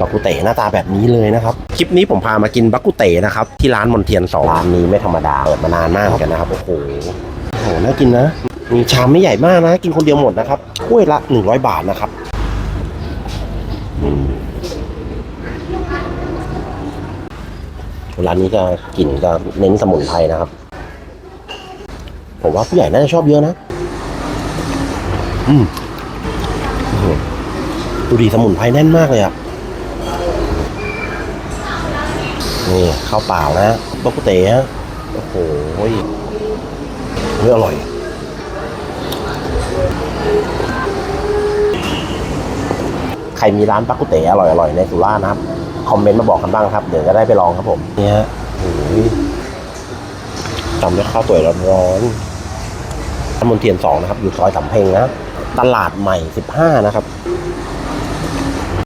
บักกุเตหน้าตาแบบนี้เลยนะครับ คลิปนี้ผมพามากินบักกุเตนะครับ ที่ร้านมนเทียนสองร้านนี้ไม่ธรรมดาเปิดมานานมากเหมือนกันนะครับ โอ้โหโอ้โหน่ากินนะ มีชามไม่ใหญ่มากนะ กินคนเดียวหมดนะครับถ้วยละ100บาทนะครับร้านนี้จะกลิ่นจะเน้นสมุนไพรนะครับ ผมว่าผู้ใหญ่น่าจะชอบเยอะนะ อืมโอ้โหดูดีสมุนไพรแน่นมากเลยอะ นี่ข้าวเปล่านะบักกุเตะโอ้โหเฮ้ยอร่อยใครมีร้านปักกุเตอร่อยอร่อยๆในสุราษฎร์นะครับ คอมเมนต์มาบอกกันบ้างครับ เดี๋ยวจะได้ไปลองครับผมเนี่ยฮะโอ้ยจำได้ข้าวตัวยร้อนๆน้ำมนเทียนสองนะครับ อยู่ซอยสำเพ็งนะ ตลาดใหม่สิบห้านะครับ